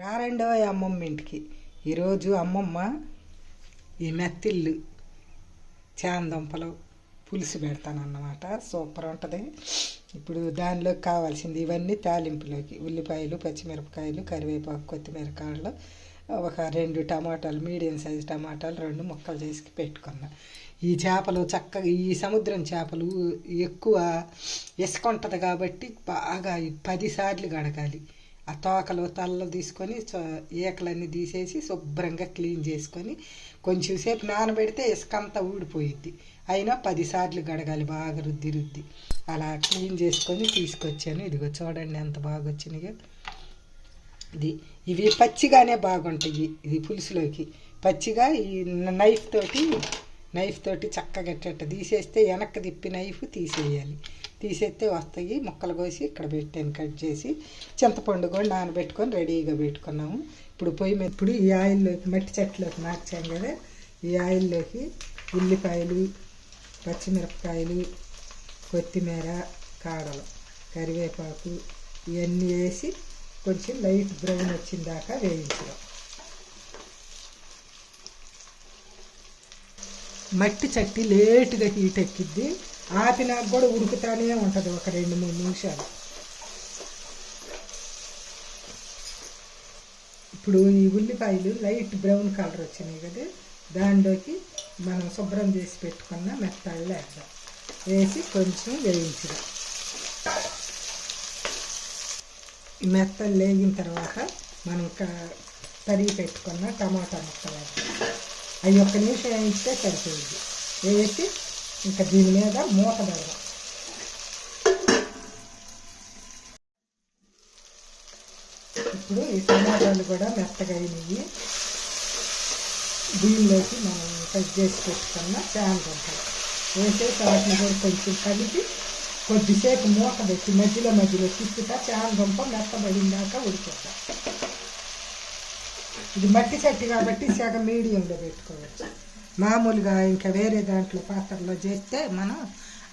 రారండో అమ్మమ్మ ఇంటికి? ఈరోజు అమ్మమ్మ ఈ మెత్తిళ్ళు చాందంపలు పులుసు పెడతాను అన్నమాట సూపర్ ఉంటుంది. ఇప్పుడు దానిలోకి కావాల్సింది ఇవన్నీ తాలింపులోకి. ఉల్లిపాయలు పచ్చిమిరపకాయలు కరివేపాకు కొత్తిమీర కాళ్ళు ఒక రెండు టమాటాలు మీడియం సైజు టమాటాలు రెండు ముక్కలు చేసి పెట్టుకున్నా. ఈ చేపలు చక్కగా ఈ సముద్రం చేపలు ఎక్కువ ఇసుక ఉంటుంది కాబట్టి బాగా పదిసార్లు గడగాలి ఆ తోకలు తలలో తీసుకొని చ- ఈకలన్నీ తీసేసి శుభ్రంగా క్లీన్ చేసుకొని కొంచెం సేపు నానబెడితే ఇసుక అంతా ఊడిపోయిద్ది. అయినా పదిసార్లు గడగాలి బాగా రుద్ది రుద్ది. అలా క్లీన్ చేసుకొని తీసుకొచ్చాను. ఇదిగో చూడండి ఎంత బాగా వచ్చినాయో. ఇది ఇవి పచ్చిగానే బాగుంటాయి. ఇది పులుసులోకి. పచ్చిగా ఈ నైఫ్ తోటి నైఫ్ తోటి చక్కగా తీసేస్తే వెనక్కి తిప్పి నైఫ్ తీసేయాలి. తీసేస్తే వస్తాయి. ముక్కలు కోసి ఇక్కడ పెట్టాను కట్ చేసి. చింతపండు కూడా నానబెట్టుకొని రెడీగా పెట్టుకున్నాము. ఇప్పుడు పొయ్యి మీద ఇప్పుడు ఈ ఆయిల్లోకి మట్టి చెట్లోకి మార్చాం కదా ఈ ఆయిల్లోకి ఉల్లిపాయలు పచ్చిమిరపకాయలు కొత్తిమీర కాడలు కరివేపాకు ఇవన్నీ వేసి కొంచెం లైట్ బ్రౌన్ వచ్చిన దాకా వేయించడం. మట్టి చట్టి లేటుగా హీట్ ఎక్కిద్ది. ఆపినాక కూడా ఉడుకుతానే ఉంటుంది ఒక రెండు మూడు నిమిషాలు. ఇప్పుడు ఈ ఉల్లిపాయలు లైట్ బ్రౌన్ కలర్ వచ్చినాయి కదా దానిలోకి మనం శుభ్రం చేసి పెట్టుకున్న మెత్తాళ్ళు వేద్దాం. వేసి కొంచెం వేయించడం ఈ మెత్తలు లేగిన తర్వాత మనం తరిగి పెట్టుకున్న టమాటా ముక్కలు వేద్దాం. అవి ఒక్క నిమిషం వేయించితే సరిపోయింది. వేసి ఇంకా దీని మీద మూత పెడదాం. ఇప్పుడు ఈ టమాటాలు కూడా మెత్తగా అయినాయి. దీనిలోకి మనం కట్ చేసి పెట్టుకున్న చామదుంపలు వేసేసి వాటిని కూడా కొంచెం కలిపి కొద్దిసేపు మూత పెట్టి మధ్యలో మధ్యలో తిప్పుతా చామదుంప మెత్తబడిందాక ఉడికిద్దాం. ఇది మట్టి చట్టి కాబట్టి సగ మీడియంలో పెట్టుకోవచ్చు. మామూలుగా ఇంకా వేరే దాంట్లో పాత్రలో చేస్తే మనం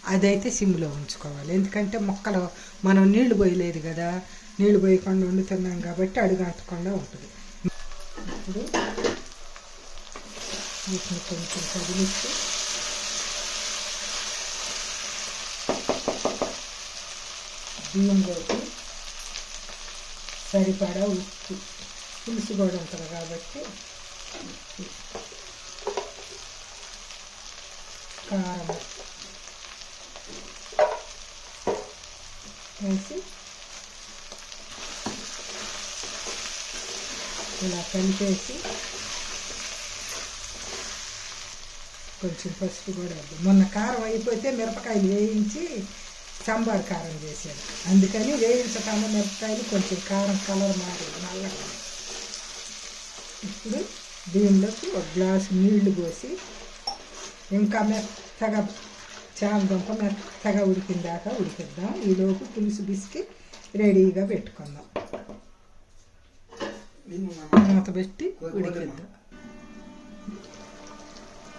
అదైతే సిమ్లో ఉంచుకోవాలి. ఎందుకంటే మొక్కలు మనం నీళ్ళు పోయలేదు కదా. నీళ్ళు పోయకుండా వండుతున్నాం కాబట్టి అడుగంటకుండా ఉంటుంది. ఇప్పుడు వీటిని కొంచెం కదిలిస్తూ బియ్యంలోకి సరిపడా ఉప్పు. పులుసు కూడా ఉంటుంది కాబట్టి కారం వేసి ఇలా కలిపేసి కొంచెం పసుపు కూడా వేద్దాం మొన్న కారం అయిపోతే మిరపకాయలు వేయించి సాంబార్ కారం చేశాను అందుకని వేయించకుండా మిరపకాయలు కొంచెం కారం కలర్ మారి నల్లగా ఇప్పుడు దీనిలోకి ఒక గ్లాసు నీళ్ళు పోసి ఇంకా మెత్తగా చామదుంప మెత్తగా ఉడికిందాక ఉడికిద్దాం ఈలోపు పులుసు బిస్కి రెడీగా పెట్టుకుందాం మూత పెట్టి ఉడికిద్దాం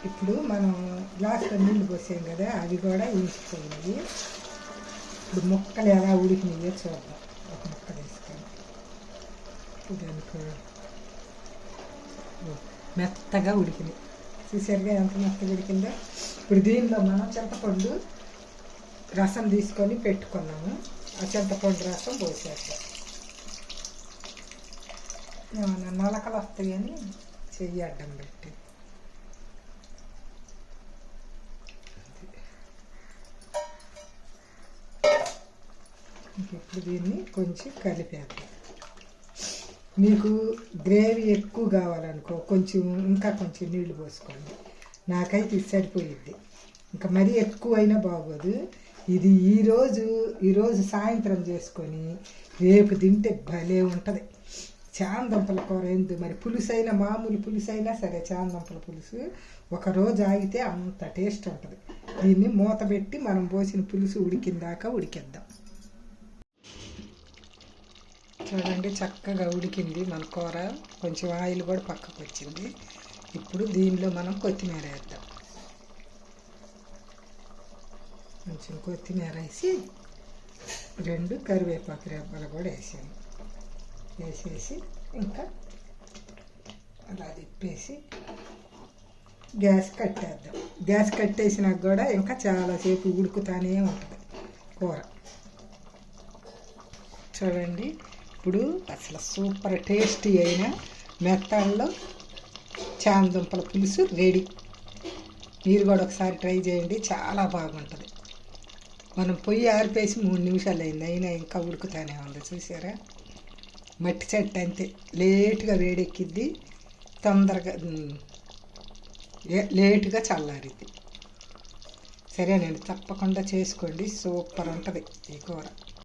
ఇప్పుడు మనం గ్లాస్లో నీళ్ళు పోసాం కదా అవి కూడా ఇంచిపోయింది ఇప్పుడు ముక్కలు ఎలా ఉడికినాయో చూద్దాం ఒక ముక్క తీసుకొని దానికి మెత్తగా ఉడికినాయి చూసారుగా ఎంత మెత్తగా ఉడికిందో. ఇప్పుడు దీనిలో మనం చింతపండు రసం తీసుకొని పెట్టుకున్నాము. ఆ చింతపండు రసం పోసేద్దాం. ఏమన్నా నలకలు వస్తాయని చెయ్యి అడ్డం పెట్టి. ఇప్పుడు దీన్ని కొంచెం కలిపేద్దాం. మీకు గ్రేవీ ఎక్కువ కావాలనుకో కొంచెం ఇంకా కొంచెం నీళ్ళు పోసుకోండి. నాకైతే ఇది సరిపోయిద్ది. ఇంకా మరీ ఎక్కువైనా బాగోదు. ఇది ఈరోజు ఈరోజు సాయంత్రం చేసుకొని రేపు తింటే భలే ఉంటుంది. చాందంపల కూర ఎందు మరి పులుసు అయినా మామూలు పులుసు అయినా సరే చాందంపల పులుసు ఒక రోజు ఆగితే అంత టేస్ట్ ఉంటుంది. దీన్ని మూత పెట్టి మనం పోసిన పులుసు ఉడికిందాక ఉడికిద్దాం. చూడండి చక్కగా ఉడికింది మన కూర. కొంచెం ఆయిల్ కూడా పక్కకు వచ్చింది. ఇప్పుడు దీనిలో మనం కొత్తిమీర వేద్దాం. కొంచెం కొత్తిమీర వేసి రెండు కరివేపాకు రెబ్బలు కూడా వేసాను. వేసేసి ఇంకా అలా తిప్పేసి గ్యాస్ కట్టేద్దాం గ్యాస్ కట్టేసినాక కూడా ఇంకా చాలాసేపు ఉడుకుతానే ఉంటుంది కూర. చూడండి ఇప్పుడు అసలు సూపర్ టేస్టీ అయిన మెత్తాల్లో చాందుంపల పులుసు రెడీ మీరు కూడా ఒకసారి ట్రై చేయండి చాలా బాగుంటుంది. మనం పొయ్యి ఆరిపేసి మూడు నిమిషాలు అయింది అయినా ఇంకా ఉడుకుతానే ఉంది చూసారా? మట్టి చెట్టు అంతే లేటుగా వేడెక్కిద్ది తొందరగా ఏ- లేటుగా చల్లారిద్ది. సరేనండి తప్పకుండా చేసుకోండి సూపర్ ఉంటుంది ఈ కూర.